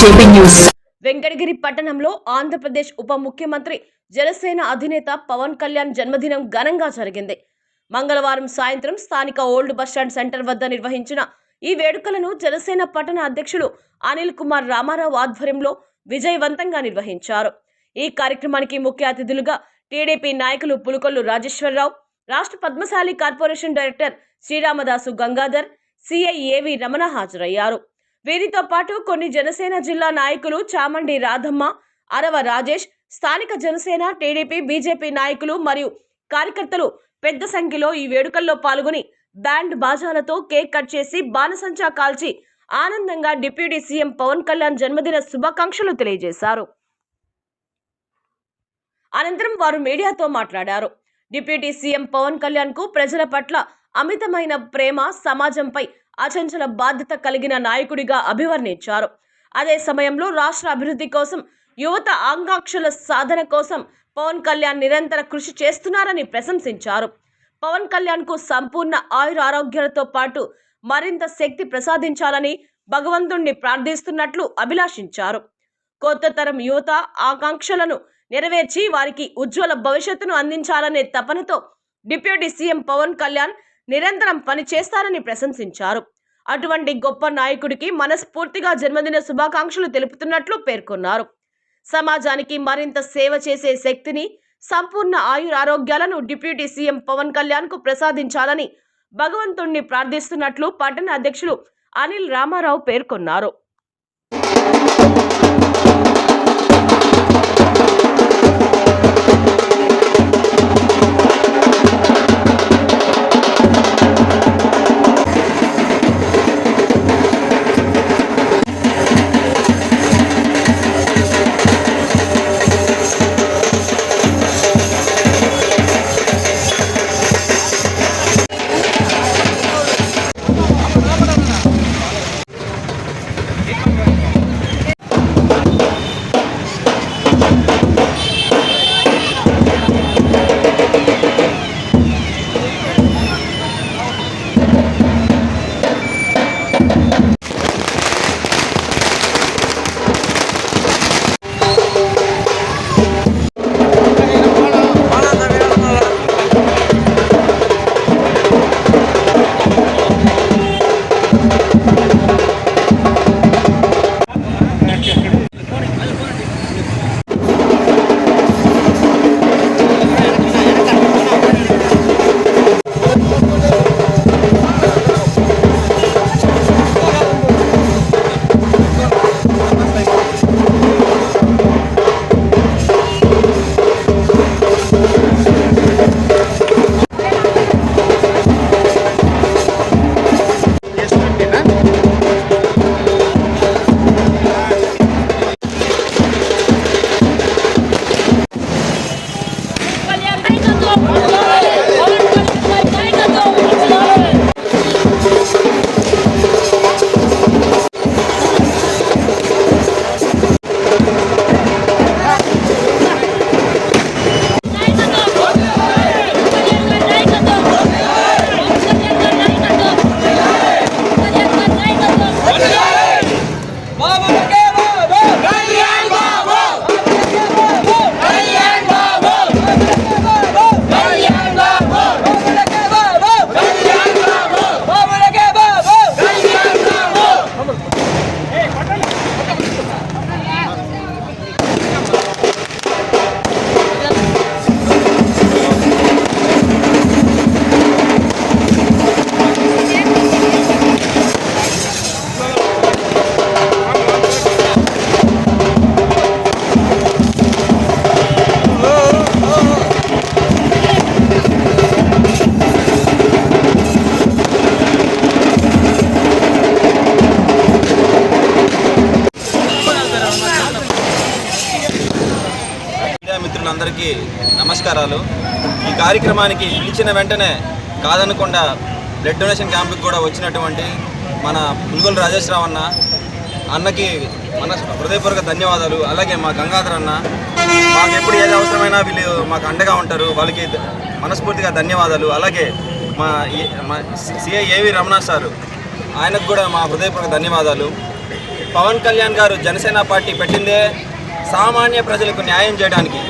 JP news. Venkatagiri పట్టణంలో ఆంధ్రప్రదేశ్ ఉప ముఖ్యమంత్రి జనసేన అధినేత పవన్ కళ్యాణ్ జన్మదినం ఘనంగా జరిగింది. మంగళవారం సాయంత్రం స్థానిక ఓల్డ్ బస్టాండ్ సెంటర్ వద్ద నిర్వహించిన ఈ వేడుకలను జనసేన పట్టణ అధ్యక్షులు అనిల్ కుమార్ రామారావు ఆధ్వర్యంలో విజయవంతంగా నిర్వహించారు. ఈ కార్యక్రమానికి ముఖ్య అతిథులుగా టీడీపీ నాయకులు పులుకొల్లు రాజేశ్వరరావు రాష్ట్ర Padmasali corporation director Sriramadasu Gangadhar CI AV Ramana హాజరయ్యారు. వీరితో పాటు కొన్ని జనసేన జిల్లా నాయకులు చామండి రాధమ్మ అరవ రాజేష్ స్థానిక జనసేన టీడీపీ బీజేపీ నాయకులు మరియు కార్యకర్తలు పెద్ద సంఖ్యలో ఈ వేడుకల్లో పాల్గొని బ్యాండ్ బాజాలతో కేక్ కట్ చేసి బాణసంచా కాల్చి ఆనందంగా డిప్యూటీ సీఎం పవన్ కళ్యాణ్ జన్మదిన శుభాకాంక్షలు తెలియజేశారు. అనంతరం వారు మీడియాతో మాట్లాడారు. డిప్యూటీ సీఎం పవన్ కళ్యాణ్కు ప్రజల పట్ల అమితమైన ప్రేమ సమాజంపై అచంచల బాధ్యత కలిగిన నాయకుడిగా అభివర్ణించారు. అదే సమయంలో రాష్ట్ర అభివృద్ధి కోసం యువత ఆకాంక్షల సాధన కోసం పవన్ కళ్యాణ్ నిరంతర కృషి చేస్తున్నారని ప్రశంసించారు. పవన్ కళ్యాణ్కు సంపూర్ణ ఆయుర ఆరోగ్యాలతో పాటు మరింత శక్తి ప్రసాదించాలని భగవంతుణ్ణి ప్రార్థిస్తున్నట్లు అభిలాషించారు. కొత్త తరం యువత ఆకాంక్షలను నెరవేర్చి వారికి ఉజ్వల భవిష్యత్తును అందించాలనే తపనతో డిప్యూటీ సీఎం పవన్ కళ్యాణ్ నిరంతరం పనిచేస్తారని ప్రశంసించారు. అటువంటి గొప్ప నాయకుడికి మనస్ఫూర్తిగా జన్మదిన శుభాకాంక్షలు తెలుపుతున్నట్లు పేర్కొన్నారు. సమాజానికి మరింత సేవ చేసే శక్తిని సంపూర్ణ ఆయురారోగ్యాలను డిప్యూటీ సీఎం పవన్ కళ్యాణ్కు ప్రసాదించాలని భగవంతుణ్ణి ప్రార్థిస్తున్నట్లు పట్టణ అధ్యక్షులు అనిల్ రామారావు పేర్కొన్నారు. అందరికీ నమస్కారాలు. ఈ కార్యక్రమానికి పిలిచిన వెంటనే కాదనకుండా బ్లడ్ డొనేషన్ క్యాంపుకి కూడా వచ్చినటువంటి మన పులుగోలు రాజేశ్వరావు అన్న అన్నకి మన హృదయపూర్వక ధన్యవాదాలు. అలాగే మా గంగాధర్ అన్న మాకు ఎప్పుడు ఏది అవసరమైనా వీళ్ళు మాకు అండగా ఉంటారు. వాళ్ళకి మనస్ఫూర్తిగా ధన్యవాదాలు. అలాగే మా ఏ- మా సిఐ ఏవి రమణ సారు ఆయనకు కూడా మా హృదయపూర్వక ధన్యవాదాలు. పవన్ కళ్యాణ్ గారు జనసేన పార్టీ పెట్టిందే సామాన్య ప్రజలకు న్యాయం చేయడానికి.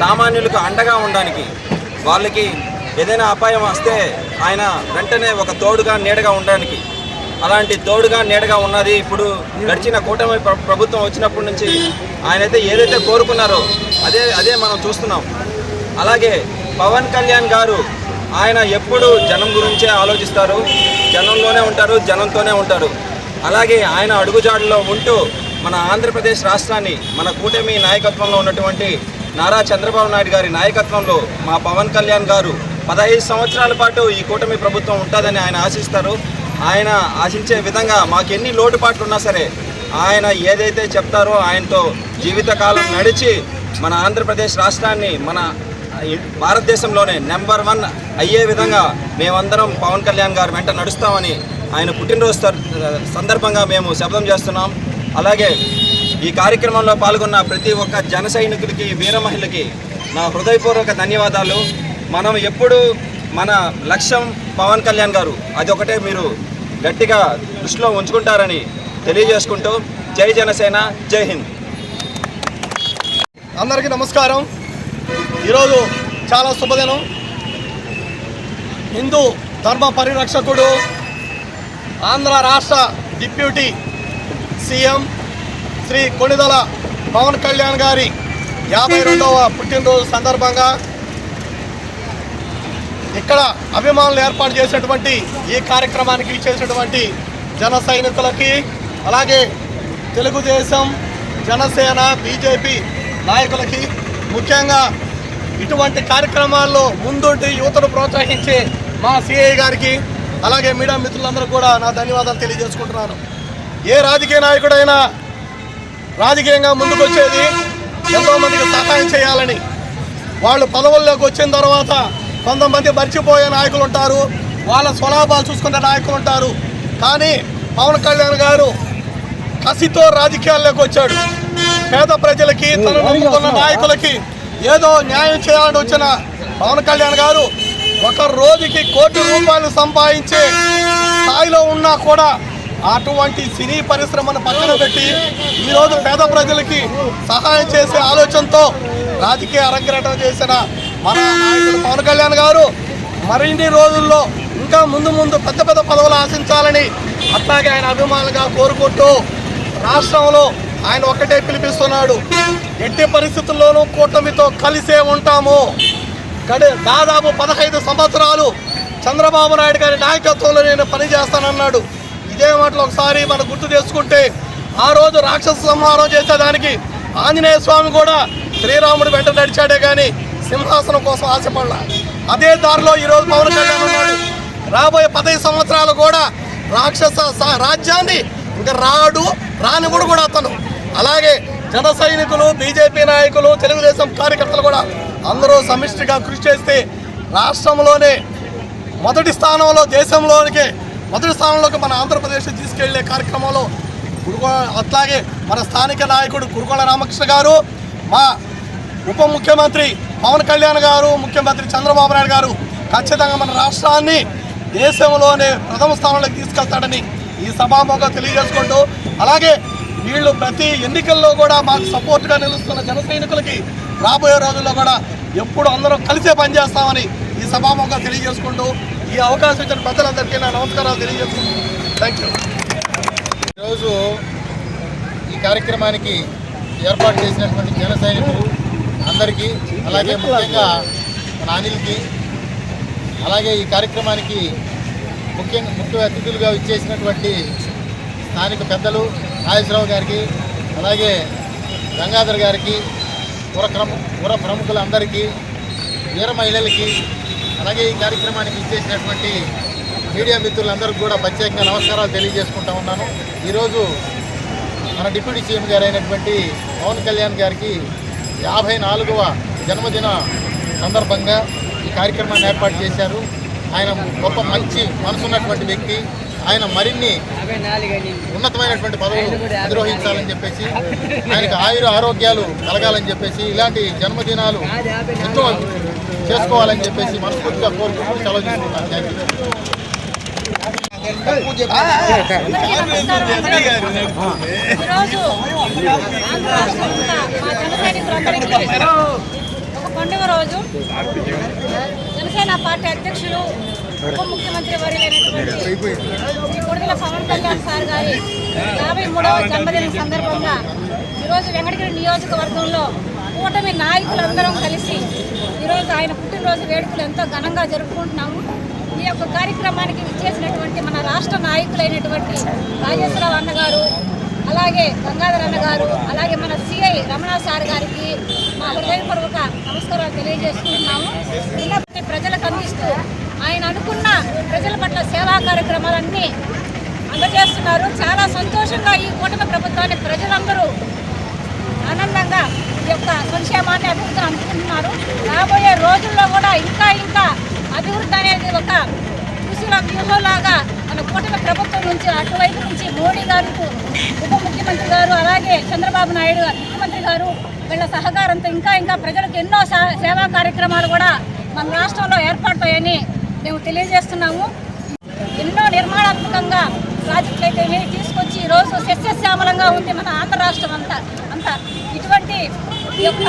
సామాన్యులకు అండగా ఉండడానికి వాళ్ళకి ఏదైనా అపాయం వస్తే ఆయన వెంటనే ఒక తోడుగా నీడగా ఉండడానికి. అలాంటి తోడుగా నీడగా ఉన్నది ఇప్పుడు గడిచిన కూటమి ప్రభుత్వం వచ్చినప్పటి నుంచి ఆయన అయితే ఏదైతే కోరుకున్నారో అదే అదే మనం చూస్తున్నాం. అలాగే పవన్ కళ్యాణ్ గారు ఆయన ఎప్పుడు జనం గురించే ఆలోచిస్తారు. జనంలోనే ఉంటారు జనంతోనే ఉంటారు. అలాగే ఆయన అడుగుజాడలో ఉంటూ మన ఆంధ్రప్రదేశ్ రాష్ట్రాన్ని మన కూటమి నాయకత్వంలో ఉన్నటువంటి నారా చంద్రబాబు నాయుడు గారి నాయకత్వంలో మా పవన్ కళ్యాణ్ గారు పదహైదు సంవత్సరాల పాటు ఈ కూటమి ప్రభుత్వం ఉంటుందని ఆయన ఆశిస్తారు. ఆయన ఆశించే విధంగా మాకు ఎన్ని లోటుపాట్లు ఉన్నా సరే ఆయన ఏదైతే చెప్తారో ఆయనతో జీవితకాలం నడిచి మన ఆంధ్రప్రదేశ్ రాష్ట్రాన్ని మన భారతదేశంలోనే నెంబర్ వన్ అయ్యే విధంగా మేమందరం పవన్ కళ్యాణ్ గారు వెంట నడుస్తామని ఆయన పుట్టినరోజు సందర్భంగా మేము శబ్దం చేస్తున్నాం. అలాగే ఈ కార్యక్రమంలో పాల్గొన్న ప్రతి ఒక్క జన సైనికులకి వీర మహిళకి నా హృదయపూర్వక ధన్యవాదాలు. మనం ఎప్పుడు మన లక్ష్యం పవన్ కళ్యాణ్ గారు అది ఒకటే మీరు గట్టిగా దృష్టిలో ఉంచుకుంటారని తెలియజేసుకుంటూ జై జనసేన జై హింద్. అందరికీ నమస్కారం. ఈరోజు చాలా శుభదినం. హిందూ ధర్మ పరిరక్షకుడు ఆంధ్ర రాష్ట్ర డిప్యూటీ సీఎం శ్రీ కొణిదల పవన్ కళ్యాణ్ గారి యాభై రెండవ పుట్టినరోజు సందర్భంగా ఇక్కడ అభిమానులు ఏర్పాటు చేసినటువంటి ఈ కార్యక్రమానికి ఇచ్చేసినటువంటి జన సైనికులకి అలాగే తెలుగుదేశం జనసేన బీజేపీ నాయకులకి ముఖ్యంగా ఇటువంటి కార్యక్రమాల్లో ముందుండి యువతను ప్రోత్సహించే మా సిఐ గారికి అలాగే మీడియా మిత్రులందరూ కూడా నా ధన్యవాదాలు తెలియజేసుకుంటున్నాను. ఏ రాజకీయ నాయకుడైనా రాజకీయంగా ముందుకు వచ్చేది ఎంతో మందికి సహాయం చేయాలని. వాళ్ళు పదవుల్లోకి వచ్చిన తర్వాత కొంతమంది మర్చిపోయే నాయకులు ఉంటారు వాళ్ళ స్వలాభాలు చూసుకునే నాయకులు ఉంటారు. కానీ పవన్ కళ్యాణ్ గారు కసితో రాజకీయాల్లోకి వచ్చాడు. పేద ప్రజలకి తన నమ్ముకున్న నాయకులకి ఏదో న్యాయం చేయాలని వచ్చిన పవన్ కళ్యాణ్ గారు ఒక రోజుకి కోటి రూపాయలు సంపాదించే స్థాయిలో ఉన్నా కూడా అటువంటి సినీ పరిశ్రమను పక్కన పెట్టి ఈరోజు పేద ప్రజలకి సహాయం చేసే ఆలోచనతో రాజకీయ అరంగరటం చేసిన మన నాయకుడు పవన్ కళ్యాణ్ గారు మరిన్ని రోజుల్లో ఇంకా ముందు ముందు పెద్ద పెద్ద పదవులు ఆశించాలని అట్లాగే ఆయన అభిమానులుగా కోరుకుంటూ రాష్ట్రంలో ఆయన ఒక్కటే పిలిపిస్తున్నాడు. ఎట్టి పరిస్థితుల్లోనూ కూటమితో కలిసే ఉంటాము. గడి దాదాపు పదహైదు సంవత్సరాలు చంద్రబాబు నాయుడు గారి నాయకత్వంలో నేను పనిచేస్తానన్నాడు. ఇదే మాటలు ఒకసారి మనం గుర్తు చేసుకుంటే ఆ రోజు రాక్షస సంహారం చేసేదానికి ఆంజనేయ స్వామి కూడా శ్రీరాముడు వెంట నడిచాడే కానీ సింహాసనం కోసం ఆశపడలా. అదే దారిలో ఈరోజు పవన్ కళ్యాణ్ ఉన్నాడు. రాబోయే పదహైదు సంవత్సరాలు కూడా రాక్షస రాజ్యాన్ని ఇంకా రాడు రానివుడు కూడా అతను. అలాగే జన సైనికులు బీజేపీ నాయకులు తెలుగుదేశం కార్యకర్తలు కూడా అందరూ సమిష్టిగా కృషి చేస్తే రాష్ట్రంలోనే మొదటి స్థానంలో దేశంలోనికి మొదటి స్థానంలోకి మన ఆంధ్రప్రదేశ్ తీసుకెళ్ళే కార్యక్రమంలో గురుగోళ అట్లాగే మన స్థానిక నాయకుడు గురుగోళ రామకృష్ణ గారు మా ఉప ముఖ్యమంత్రి పవన్ కళ్యాణ్ గారు ముఖ్యమంత్రి చంద్రబాబు నాయుడు గారు ఖచ్చితంగా మన రాష్ట్రాన్ని దేశంలోనే ప్రథమ స్థానంలోకి తీసుకెళ్తాడని ఈ సభాముఖంగా తెలియజేసుకుంటూ అలాగే వీళ్ళు ప్రతి ఎన్నికల్లో కూడా మాకు సపోర్ట్గా నిలుస్తున్న జన సైనికులకి రాబోయే రోజుల్లో కూడా ఎప్పుడు అందరం కలిసే పనిచేస్తామని ఈ సభాముఖంగా తెలియజేసుకుంటూ ఈ అవకాశం ఇచ్చిన ప్రజలందరికీ నా నమస్కారాలు తెలియజేస్తున్నాను. థ్యాంక్ యూ ఈరోజు ఈ కార్యక్రమానికి ఏర్పాటు చేసినటువంటి జన సైనికులు అందరికీ అలాగే ముఖ్యంగా మన అనిల్కి అలాగే ఈ కార్యక్రమానికి ముఖ్యంగా ముఖ్య అతిథులుగా ఇచ్చేసినటువంటి స్థానిక పెద్దలు నాగేశ్వరరావు గారికి అలాగే గంగాధర్ గారికి పుర పుర ప్రముఖులందరికీ వీర మహిళలకి అలాగే ఈ కార్యక్రమానికి ఇచ్చేసినటువంటి మీడియా మిత్రులందరికీ కూడా ప్రత్యేకంగా నమస్కారాలు తెలియజేసుకుంటా ఉన్నాను. ఈరోజు మన డిప్యూటీ సీఎం గారు అయినటువంటి పవన్ కళ్యాణ్ గారికి యాభై నాలుగవ జన్మదిన సందర్భంగా ఈ కార్యక్రమాన్ని ఏర్పాటు చేశారు. ఆయన గొప్ప మంచి మనసున్నటువంటి వ్యక్తి. ఆయన మరిన్ని ఉన్నతమైనటువంటి పదవులు అధిరోహించాలని చెప్పేసి ఆయనకు ఆయుర ఆరోగ్యాలు కలగాలని చెప్పేసి ఇలాంటి జన్మదినాలు ఎన్నో చేసుకోవాలని చెప్పేసి మనస్ఫూర్తిగా కోరుకుంటూ సెలవు తీసుకుంటాను థ్యాంక్ యూ ఒక పండుగ రోజు. జనసేన పార్టీ అధ్యక్షులు ఉప ముఖ్యమంత్రి వర్యులైనటువంటి శ్రీ పవన్ కళ్యాణ్ సార్ గారి యాభై మూడవ జన్మదినం సందర్భంగా ఈరోజు వెంకటగిరి నియోజకవర్గంలో కూటమి నాయకులందరం కలిసి ఈరోజు ఆయన పుట్టినరోజు వేడుకలు ఎంతో ఘనంగా జరుపుకుంటున్నాము. ఈ యొక్క కార్యక్రమానికి విచ్చేసినటువంటి మన రాష్ట్ర నాయకులైనటువంటి రాజేశ్వరరావు అన్నగారు అలాగే గంగాధర్ అన్న గారు అలాగే మన సిఐ రమణ సార్ గారికి మా హృదయపూర్వక నమస్కారాలు తెలియజేసుకుంటున్నాము ప్రజలకు అందిస్తూ ఆయన అనుకున్న ప్రజల పట్ల సేవా కార్యక్రమాలన్నీ అందజేస్తున్నారు. చాలా సంతోషంగా ఈ కూటమి ప్రభుత్వాన్ని ప్రజలందరూ ఆనందంగా ఈ యొక్క సంక్షేమాన్ని అభివృద్ధిని అందుకుంటున్నారు రాబోయే రోజుల్లో కూడా ఇంకా ఇంకా అభివృద్ధి అనేది ఒక కృషిల వ్యూహంలాగా మన కూటమి ప్రభుత్వం నుంచి అటువైపు నుంచి మోడీ గారు ఉప ముఖ్యమంత్రి గారు అలాగే చంద్రబాబు నాయుడు ముఖ్యమంత్రి గారు వీళ్ళ సహకారంతో ఇంకా ఇంకా ప్రజలకు ఎన్నో సా- సేవా కార్యక్రమాలు కూడా మన రాష్ట్రంలో ఏర్పడతాయని మేము తెలియజేస్తున్నాము. ఎన్నో నిర్మాణాత్మకంగా ప్రాజెక్టులు అయితే ఇవి తీసుకొచ్చి ఈరోజు సస్యశ్యామలంగా ఉంది మన ఆంధ్ర రాష్ట్రం అంతా. అంతా ఇటువంటి యొక్క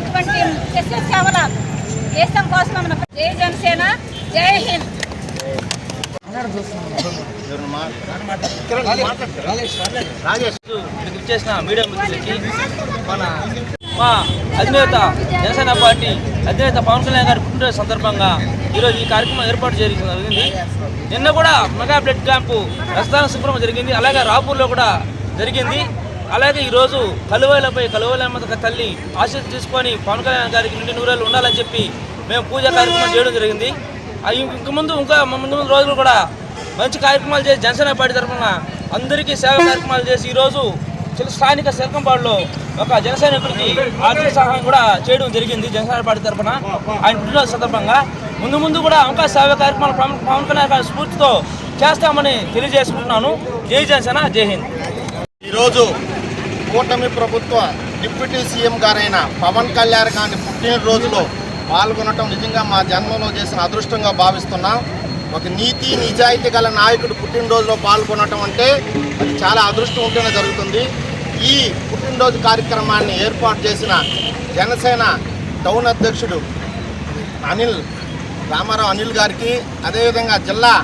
ఇటువంటి సస్యశ్యామల దేశం కోసం మన జై జనసేన జై హింద్. రాజేష్ మీడియా మిత్రులకి మన మా అధినేత జనసేన పార్టీ అధినేత పవన్ కళ్యాణ్ గారి పుట్టినరోజు సందర్భంగా ఈరోజు ఈ కార్యక్రమం ఏర్పాటు చేయడం జరిగింది. నిన్న కూడా మెగా బ్లడ్ క్యాంపు ప్రస్థాన శుభ్రం జరిగింది. అలాగే రాపూర్లో కూడా జరిగింది. అలాగే ఈరోజు కలువలపై కలువలమ్మ తల్లి ఆశీస్సు తీసుకొని పవన్ కళ్యాణ్ గారికి నుండి నూరేళ్ళు ఉండాలని చెప్పి మేము పూజ కార్యక్రమం చేయడం జరిగింది. ఇంక ముందు ఇంకా ముందు ముందు రోజులు కూడా మంచి కార్యక్రమాలు చేసి జనసేన పార్టీ తరఫున అందరికీ సేవ కార్యక్రమాలు చేసి ఈరోజు స్థానిక శంకంపాడులో ఒక జనసైనికుడికి ఆర్థిక సహాయం కూడా చేయడం జరిగింది జనసేన పార్టీ తరఫున ఆయన పుట్టినరోజు సందర్భంగా ముందు ముందు కూడా అవకాశ సేవ కార్యక్రమాలు పవన్ పవన్ కళ్యాణ్ గారి స్ఫూర్తితో చేస్తామని తెలియజేసుకుంటున్నాను. జై జనసేన జై హింద్. ఈరోజు కూటమి ప్రభుత్వ డిప్యూటీ సీఎం గారైన పవన్ కళ్యాణ్ గారి పుట్టినరోజులో పాల్గొనటం నిజంగా మా జన్మలో చేసిన అదృష్టంగా భావిస్తున్నాం. ఒక నీతి నిజాయితీ గల నాయకుడు పుట్టినరోజులో పాల్గొనటం అంటే అది చాలా అదృష్టం ఉంటేనే జరుగుతుంది. ఈ పుట్టినరోజు కార్యక్రమాన్ని ఏర్పాటు చేసిన జనసేన టౌన్ అధ్యక్షుడు అనిల్ రామారావు అనిల్ గారికి అదేవిధంగా జిల్లా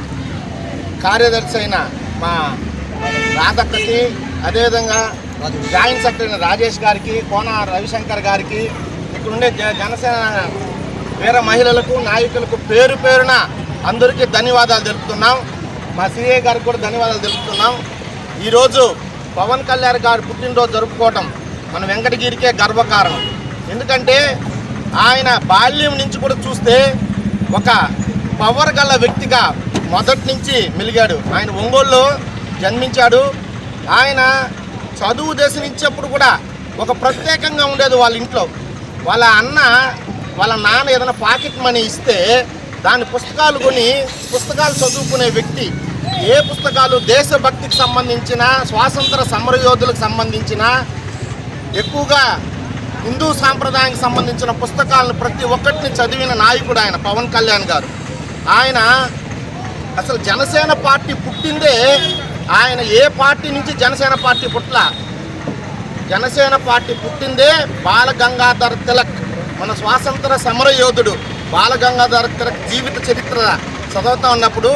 కార్యదర్శి అయిన మా రాధక్కకి అదేవిధంగా జాయింట్ సెక్రటరీ రాజేష్ గారికి కోన రవిశంకర్ గారికి ఇక్కడుండే జ- జనసేన వేరే మహిళలకు నాయకులకు పేరు పేరున అందరికీ ధన్యవాదాలు తెలుపుతున్నాం. మా సిఏ గారికి కూడా ధన్యవాదాలు తెలుపుతున్నాం. ఈరోజు పవన్ కళ్యాణ్ గారు పుట్టినరోజు జరుపుకోవటం మన వెంకటగిరికే గర్వకారణం. ఎందుకంటే ఆయన బాల్యం నుంచి కూడా చూస్తే ఒక పవర్ గల వ్యక్తిగా మొదటి నుంచి మెలిగాడు. ఆయన ఒంగోలులో జన్మించాడు. ఆయన చదువు దశ నుంచేప్పుడు కూడా ఒక ప్రత్యేకంగా ఉండేది వాళ్ళ ఇంట్లో. వాళ్ళ అన్న వాళ్ళ నాన్న ఏదైనా పాకెట్ మనీ ఇస్తే దాని పుస్తకాలు కొని పుస్తకాలు చదువుకునే వ్యక్తి ఏ పుస్తకాలు దేశభక్తికి సంబంధించిన స్వాతంత్ర సమరయోధులకు సంబంధించిన ఎక్కువగా హిందూ సాంప్రదాయానికి సంబంధించిన పుస్తకాలను ప్రతి ఒక్కటిని చదివిన నాయకుడు ఆయన పవన్ కళ్యాణ్ గారు. ఆయన అసలు జనసేన పార్టీ పుట్టిందే ఆయన ఏ పార్టీ నుంచి జనసేన పార్టీ పుట్ల? జనసేన పార్టీ పుట్టిందే బాలగంగాధర్ తిలక్ మన స్వాతంత్ర సమరయోధుడు. బాలగంగాధర్ తిలక్ జీవిత చరిత్ర చదువుతూ ఉన్నప్పుడు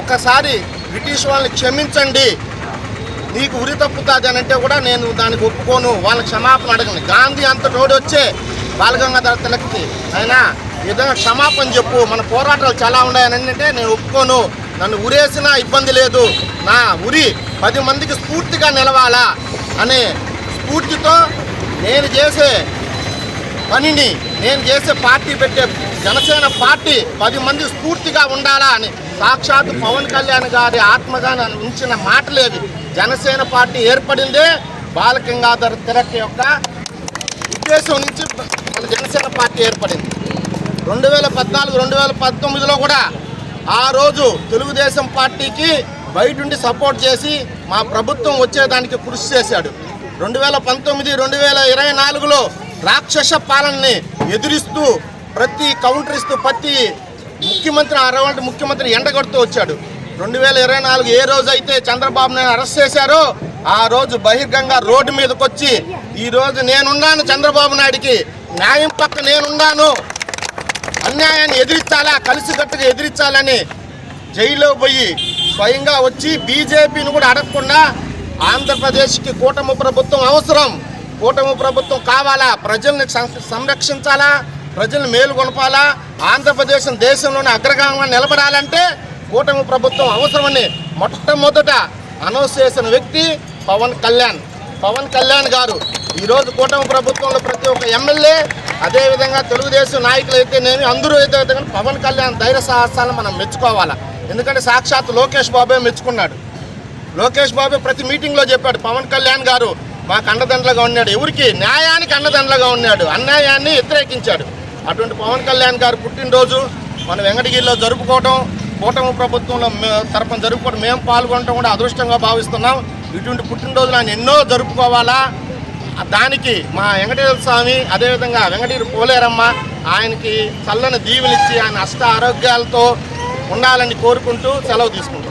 ఒకసారి బ్రిటిష్ వాళ్ళని క్షమించండి నీకు ఉరి తప్పుతుంది అని అంటే కూడా నేను దానికి ఒప్పుకోను వాళ్ళ క్షమాపణ అడగను. గాంధీ అంత నోడి వచ్చే బాలగంగాధర తిలక్కి అయినా విధంగా క్షమాపణ చెప్పు మన పోరాటాలు చాలా ఉన్నాయని అంటే నేను ఒప్పుకోను. నన్ను ఉరేసినా ఇబ్బంది లేదు. నా ఉరి పది మందికి స్ఫూర్తిగా నిలవాలా అనే స్ఫూర్తితో నేను చేసే పనిని నేను చేసే పార్టీ పెట్టే జనసేన పార్టీ పది మంది స్ఫూర్తిగా ఉండాలా అని. సాక్షాత్ పవన్ కళ్యాణ్ గారి ఆత్మగా ఉంచిన మాట లేదు జనసేన పార్టీ ఏర్పడిందే బాలగంగాధర్ తిలక్ యొక్క ఉద్దేశం నుంచి మన జనసేన పార్టీ ఏర్పడింది. రెండు వేల పద్నాలుగు రెండు వేల పంతొమ్మిదిలో కూడా ఆ రోజు తెలుగుదేశం పార్టీకి బయటుండి సపోర్ట్ చేసి మా ప్రభుత్వం వచ్చేదానికి కృషి చేశాడు. రెండు వేల పంతొమ్మిది రెండు వేల ఇరవై నాలుగులో రాక్షస పాలనని ఎదురిస్తూ ప్రతి కౌంటర్ ఇస్తూ ప్రతి ముఖ్యమంత్రి అరవంటి ముఖ్యమంత్రి ఎండగడుతూ వచ్చాడు. రెండు వేల ఇరవై నాలుగు ఏ రోజు అయితే చంద్రబాబు నాయుడు అరెస్ట్ చేశారో ఆ రోజు బహిర్గంగా రోడ్డు మీదకి వచ్చి ఈ రోజు నేనున్నాను చంద్రబాబు నాయుడికి న్యాయం పక్క నేనున్నాను. అన్యాయాన్ని ఎదిరించాలా కలిసికట్టుగా ఎదిరించాలని జైల్లో పోయి స్వయంగా వచ్చి బీజేపీని కూడా అడగకుండా ఆంధ్రప్రదేశ్కి కూటమి ప్రభుత్వం అవసరం. కూటమి ప్రభుత్వం కావాలా? ప్రజల్ని సం- సంరక్షించాలా? ప్రజల్ని మేలుగొలపాలా ఆంధ్రప్రదేశ్ దేశంలోని అగ్రగామంగా నిలబడాలంటే కూటమి ప్రభుత్వం అవసరమని మొట్టమొదట అనౌన్స్ చేసిన వ్యక్తి పవన్ కళ్యాణ్. పవన్ కళ్యాణ్ గారు. ఈరోజు కూటమి ప్రభుత్వంలో ప్రతి ఒక్క ఎమ్మెల్యే అదేవిధంగా తెలుగుదేశం నాయకులు అయితేనేమి అందరూ అయితే పవన్ కళ్యాణ్ ధైర్య సాహసాలను మనం మెచ్చుకోవాలా? ఎందుకంటే సాక్షాత్ లోకేష్ బాబే మెచ్చుకున్నాడు. లోకేష్ బాబు ప్రతి మీటింగ్లో చెప్పాడు పవన్ కళ్యాణ్ గారు మాకు అండదండలుగా ఉన్నాడు. ఎవరికి? న్యాయానికి అండదండలుగా ఉన్నాడు. అన్యాయాన్ని వ్యతిరేకించాడు. అటువంటి పవన్ కళ్యాణ్ గారు పుట్టినరోజు మన వెంకటగిరిలో జరుపుకోవడం కూటమి ప్రభుత్వంలో తరపున జరుపుకోవడం మేము పాల్గొనడం కూడా అదృష్టంగా భావిస్తున్నాం. ఇటువంటి పుట్టినరోజులు ఆయన ఎన్నో జరుపుకోవాలా? దానికి మా వెంకటేశ్వర స్వామి అదేవిధంగా వెంకటగిరి పోలేరమ్మ ఆయనకి చల్లని దీవెనిచ్చి ఆయన అష్ట ఆరోగ్యాలతో ఉండాలని కోరుకుంటూ సెలవు తీసుకుంటున్నాం.